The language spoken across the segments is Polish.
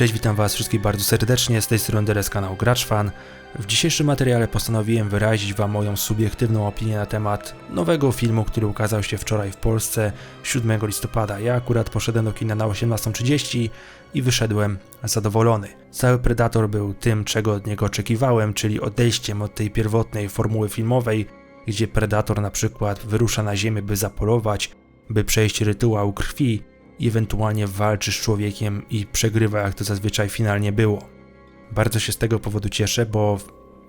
Cześć, witam Was wszystkich bardzo serdecznie, z tej strony Deres kanał GraczFan. W dzisiejszym materiale postanowiłem wyrazić Wam moją subiektywną opinię na temat nowego filmu, który ukazał się wczoraj w Polsce 7 listopada. Ja akurat poszedłem do kina na 18.30 i wyszedłem zadowolony. Cały Predator był tym, czego od niego oczekiwałem, czyli odejściem od tej pierwotnej formuły filmowej, gdzie Predator na przykład wyrusza na ziemię, by zapolować, by przejść rytuał krwi i ewentualnie walczy z człowiekiem i przegrywa, jak to zazwyczaj finalnie było. Bardzo się z tego powodu cieszę, bo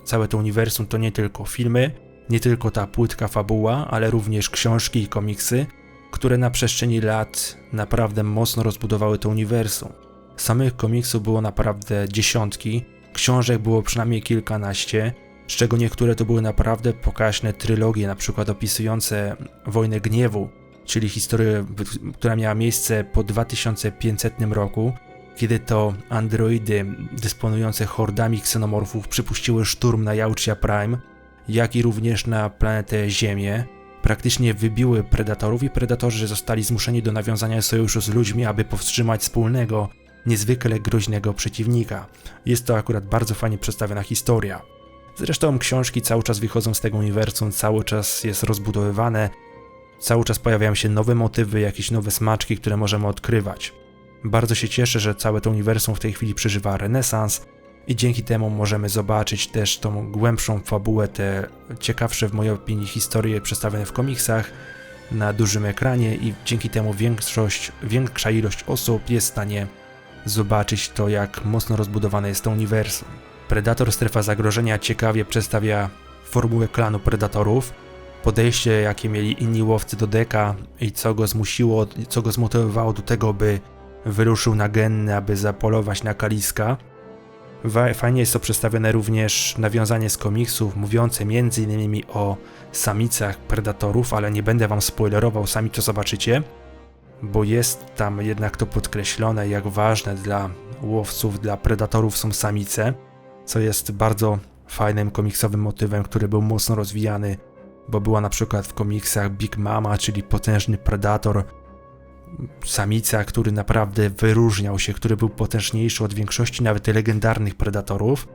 całe to uniwersum to nie tylko filmy, nie tylko ta płytka fabuła, ale również książki i komiksy, które na przestrzeni lat naprawdę mocno rozbudowały to uniwersum. Samych komiksów było naprawdę dziesiątki, książek było przynajmniej kilkanaście, z czego niektóre to były naprawdę pokaźne trylogie, na przykład opisujące Wojnę Gniewu, czyli historię, która miała miejsce po 2500 roku, kiedy to androidy dysponujące hordami ksenomorfów przypuściły szturm na Yautja Prime, jak i również na planetę Ziemię. Praktycznie wybiły predatorów i predatorzy zostali zmuszeni do nawiązania sojuszu z ludźmi, aby powstrzymać wspólnego, niezwykle groźnego przeciwnika. Jest to akurat bardzo fajnie przedstawiona historia. Zresztą książki cały czas wychodzą z tego uniwersum, cały czas jest rozbudowywane, cały czas pojawiają się nowe motywy, jakieś nowe smaczki, które możemy odkrywać. Bardzo się cieszę, że całe to uniwersum w tej chwili przeżywa renesans i dzięki temu możemy zobaczyć też tą głębszą fabułę, te ciekawsze w mojej opinii historie przedstawione w komiksach na dużym ekranie i dzięki temu większość, większa ilość osób jest w stanie zobaczyć to, jak mocno rozbudowane jest to uniwersum. Predator Strefa Zagrożenia ciekawie przedstawia formułę klanu Predatorów, podejście, jakie mieli inni łowcy do deka i co go zmusiło, co go zmotywowało do tego, by wyruszył na genny, aby zapolować na Kaliska. Fajnie jest to przedstawione również nawiązanie z komiksów, mówiące m.in. o samicach predatorów, ale nie będę wam spoilerował, sami to zobaczycie, bo jest tam jednak to podkreślone, jak ważne dla łowców, dla predatorów są samice, co jest bardzo fajnym komiksowym motywem, który był mocno rozwijany, bo była na przykład w komiksach Big Mama, czyli potężny predator, samica, który naprawdę wyróżniał się, który był potężniejszy od większości nawet legendarnych predatorów,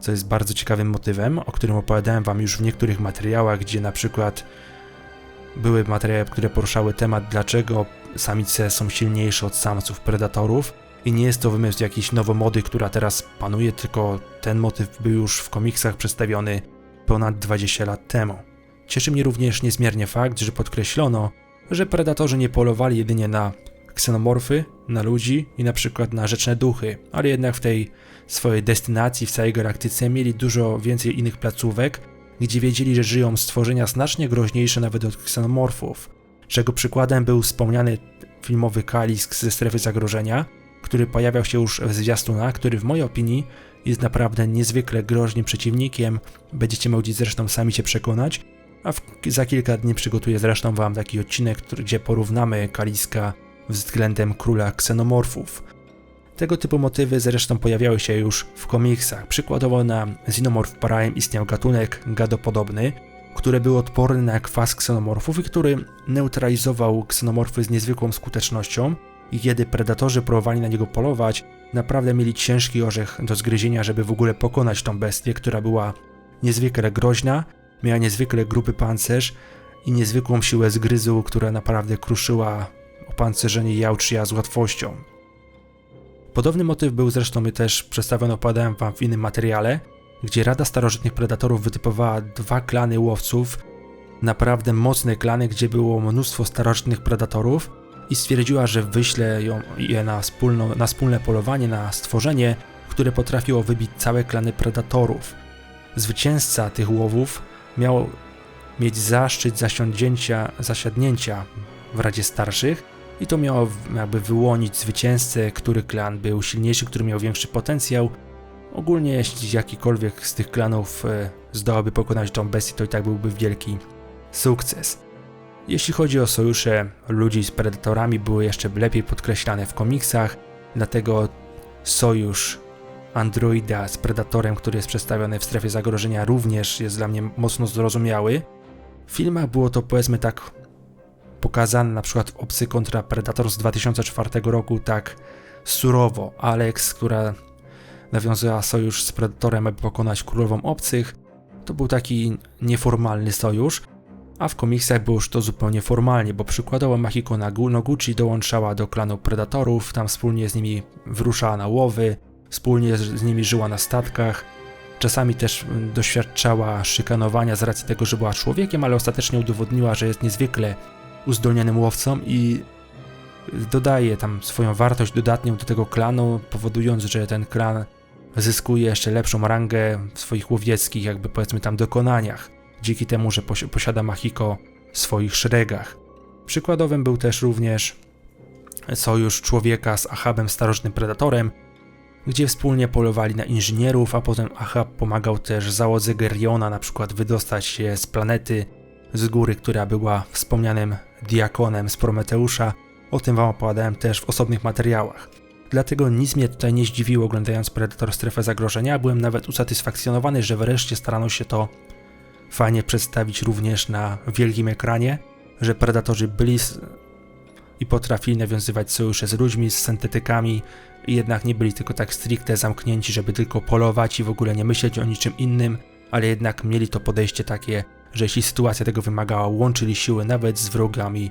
co jest bardzo ciekawym motywem, o którym opowiadałem wam już w niektórych materiałach, gdzie na przykład były materiały, które poruszały temat, dlaczego samice są silniejsze od samców predatorów. I nie jest to wymysł jakiejś nowomody, która teraz panuje, tylko ten motyw był już w komiksach przedstawiony ponad 20 lat temu. Cieszy mnie również niezmiernie fakt, że podkreślono, że predatorzy nie polowali jedynie na ksenomorfy, na ludzi i na przykład na rzeczne duchy, ale jednak w tej swojej destynacji w całej galaktyce mieli dużo więcej innych placówek, gdzie wiedzieli, że żyją stworzenia znacznie groźniejsze nawet od ksenomorfów, czego przykładem był wspomniany filmowy Kalisk ze strefy zagrożenia, który pojawiał się już w zwiastunach, który w mojej opinii jest naprawdę niezwykle groźnym przeciwnikiem, będziecie mogli zresztą sami się przekonać, a w, za kilka dni przygotuję zresztą Wam taki odcinek, gdzie porównamy Kaliska względem króla ksenomorfów. Tego typu motywy zresztą pojawiały się już w komiksach. Przykładowo na Xenomorph Prime istniał gatunek gadopodobny, który był odporny na kwas ksenomorfów i który neutralizował ksenomorfy z niezwykłą skutecznością i kiedy predatorzy próbowali na niego polować, naprawdę mieli ciężki orzech do zgryzienia, żeby w ogóle pokonać tą bestię, która była niezwykle groźna Miała niezwykle gruby pancerz i niezwykłą siłę zgryzu, która naprawdę kruszyła opancerzenie Jałczia z łatwością. Podobny motyw był zresztą też przedstawiony, opowiadałem wam w innym materiale, gdzie Rada Starożytnych Predatorów wytypowała dwa klany łowców, naprawdę mocne klany, gdzie było mnóstwo starożytnych predatorów i stwierdziła, że wyśle ją, je na, wspólno, na wspólne polowanie, na stworzenie, które potrafiło wybić całe klany predatorów. Zwycięzca tych łowów miał mieć zaszczyt zasiadnięcia w Radzie Starszych i to miało jakby wyłonić zwycięzcę, który klan był silniejszy, który miał większy potencjał. Ogólnie jeśli jakikolwiek z tych klanów e, zdołaby pokonać tą bestię, to i tak byłby wielki sukces. Jeśli chodzi o sojusze ludzi z predatorami, były jeszcze lepiej podkreślane w komiksach, dlatego sojusz androida z predatorem, który jest przedstawiony w strefie zagrożenia, również jest dla mnie mocno zrozumiały. W filmach było to powiedzmy tak pokazane, na przykład Obcy kontra Predator z 2004 roku, tak surowo. Alex, która nawiązała sojusz z Predatorem, aby pokonać królową obcych, to był taki nieformalny sojusz, a w komiksach było już to zupełnie formalnie, bo przykładowo Mahiko Noguchi dołączała do klanu Predatorów, tam wspólnie z nimi wyruszała na łowy, wspólnie z nimi żyła na statkach, czasami też doświadczała szykanowania z racji tego, że była człowiekiem, ale ostatecznie udowodniła, że jest niezwykle uzdolnionym łowcą i dodaje tam swoją wartość dodatnią do tego klanu, powodując, że ten klan zyskuje jeszcze lepszą rangę w swoich łowieckich, jakby powiedzmy tam dokonaniach, dzięki temu, że posiada Mahiko w swoich szeregach. Przykładowym był też również sojusz człowieka z Ahabem, starożytnym predatorem, gdzie wspólnie polowali na inżynierów, a potem Ahab pomagał też załodze Geriona na przykład wydostać się z planety, z góry, która była wspomnianym diakonem z Prometeusza. O tym wam opowiadałem też w osobnych materiałach. Dlatego nic mnie tutaj nie zdziwiło oglądając Predator Strefę Zagrożenia. Byłem nawet usatysfakcjonowany, że wreszcie starano się to fajnie przedstawić również na wielkim ekranie, że Predatorzy byli i potrafili nawiązywać sojusze z ludźmi, z syntetykami, jednak nie byli tylko tak stricte zamknięci, żeby tylko polować i w ogóle nie myśleć o niczym innym, ale jednak mieli to podejście takie, że jeśli sytuacja tego wymagała, łączyli siły nawet z wrogami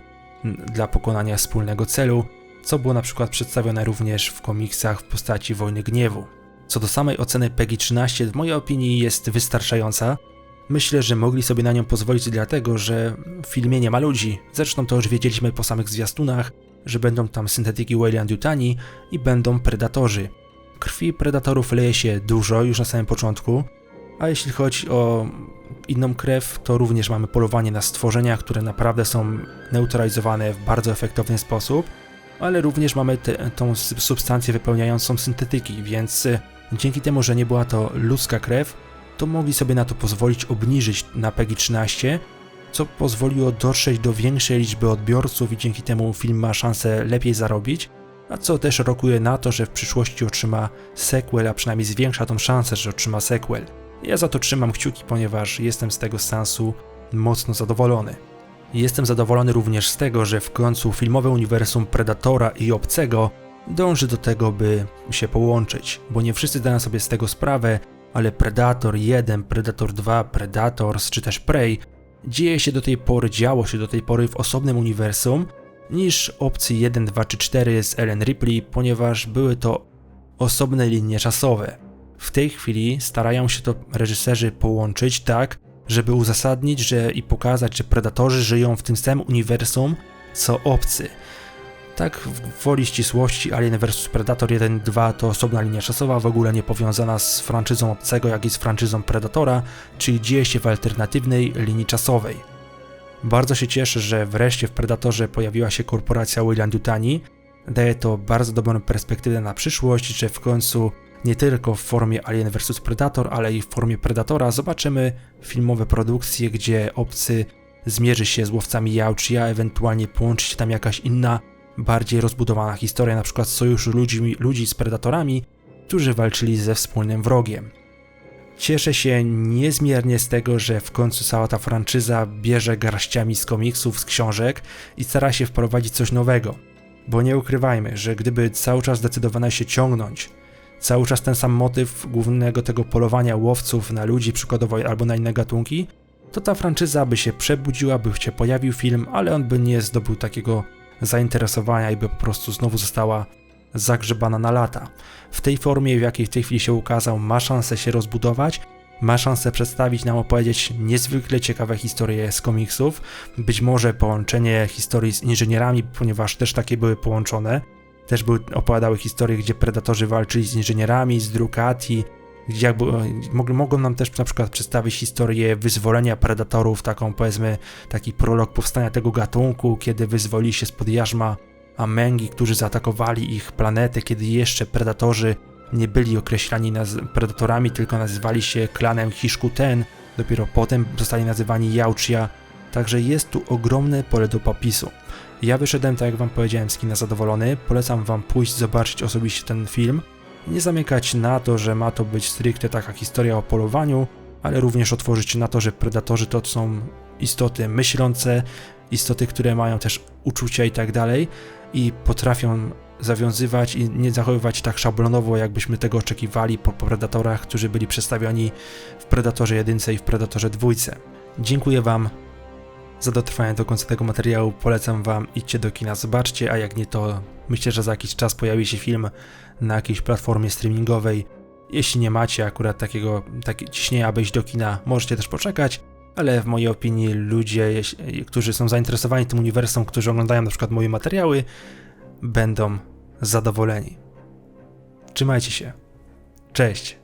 dla pokonania wspólnego celu, co było na przykład przedstawione również w komiksach w postaci Wojny Gniewu. Co do samej oceny PEGI 13, w mojej opinii jest wystarczająca. Myślę, że mogli sobie na nią pozwolić dlatego, że w filmie nie ma ludzi. Zresztą to już wiedzieliśmy po samych zwiastunach, że będą tam syntetyki Weyland Yutani i będą predatorzy. Krwi predatorów leje się dużo już na samym początku, a jeśli chodzi o inną krew, to również mamy polowanie na stworzenia, które naprawdę są neutralizowane w bardzo efektowny sposób, ale również mamy te, tą substancję wypełniającą syntetyki, więc e, dzięki temu, że nie była to ludzka krew, to mogli sobie na to pozwolić obniżyć na PEGI 13, co pozwoliło dotrzeć do większej liczby odbiorców i dzięki temu film ma szansę lepiej zarobić, a co też rokuje na to, że w przyszłości otrzyma sequel, a przynajmniej zwiększa tą szansę, że otrzyma sequel. Ja za to trzymam kciuki, ponieważ jestem z tego sensu mocno zadowolony. Jestem zadowolony również z tego, że w końcu filmowe uniwersum Predatora i Obcego dąży do tego, by się połączyć, bo nie wszyscy zdają sobie z tego sprawę, ale Predator 1, Predator 2, Predators czy też Prey dzieje się do tej pory, działo się do tej pory w osobnym uniwersum niż opcji 1, 2 czy 4 z Ellen Ripley, ponieważ były to osobne linie czasowe. W tej chwili starają się to reżyserzy połączyć tak, żeby uzasadnić, że i pokazać, że predatorzy żyją w tym samym uniwersum co obcy. Tak w woli ścisłości Alien vs Predator 1 2 to osobna linia czasowa, w ogóle nie powiązana z franczyzą obcego, jak i z franczyzą Predatora, czyli dzieje się w alternatywnej linii czasowej. Bardzo się cieszę, że wreszcie w Predatorze pojawiła się korporacja William Dutani. Daje to bardzo dobrą perspektywę na przyszłość, że w końcu nie tylko w formie Alien vs Predator, ale i w formie Predatora zobaczymy filmowe produkcje, gdzie obcy zmierzy się z łowcami jałczy, a ewentualnie połączy się tam jakaś inna, bardziej rozbudowana historia, na przykład sojuszu ludzi, ludzi z Predatorami, którzy walczyli ze wspólnym wrogiem. Cieszę się niezmiernie z tego, że w końcu cała ta franczyza bierze garściami z komiksów, z książek i stara się wprowadzić coś nowego. Bo nie ukrywajmy, że gdyby cały czas zdecydowano się ciągnąć cały czas ten sam motyw głównego tego polowania łowców na ludzi przykładowo albo na inne gatunki, to ta franczyza by się przebudziła, by się pojawił film, ale on by nie zdobył takiego zainteresowania i by po prostu znowu została zagrzebana na lata. W tej formie, w jakiej w tej chwili się ukazał, ma szansę się rozbudować, ma szansę przedstawić nam, opowiedzieć niezwykle ciekawe historie z komiksów, być może połączenie historii z inżynierami, ponieważ też takie były połączone, też były, opowiadały historie, gdzie predatorzy walczyli z inżynierami, z Ducati, gdzie jakby, mogą, nam też na przykład przedstawić historię wyzwolenia predatorów, taką powiedzmy taki prolog powstania tego gatunku, kiedy wyzwolili się spod jarzma Amengi, którzy zaatakowali ich planetę, kiedy jeszcze predatorzy nie byli określani predatorami, tylko nazywali się klanem Hiszkuten, dopiero potem zostali nazywani Jauchia, także jest tu ogromne pole do popisu. Ja wyszedłem, tak jak wam powiedziałem, z kina zadowolony. Polecam wam pójść, zobaczyć osobiście ten film. Nie zamykać na to, że ma to być stricte taka historia o polowaniu, ale również otworzyć na to, że predatorzy to są istoty myślące, istoty, które mają też uczucia i tak dalej i potrafią zawiązywać i nie zachowywać tak szablonowo, jakbyśmy tego oczekiwali po, po Predatorach, którzy byli przedstawioni w Predatorze 1 i w Predatorze 2. Dziękuję Wam za dotrwanie do końca tego materiału. Polecam Wam, idźcie do kina, zobaczcie, a jak nie to myślę, że za jakiś czas pojawi się film na jakiejś platformie streamingowej. Jeśli nie macie akurat takiego takie ciśnienia, aby iść do kina, możecie też poczekać, ale w mojej opinii ludzie, którzy są zainteresowani tym uniwersum, którzy oglądają na przykład moje materiały, będą zadowoleni. Trzymajcie się. Cześć.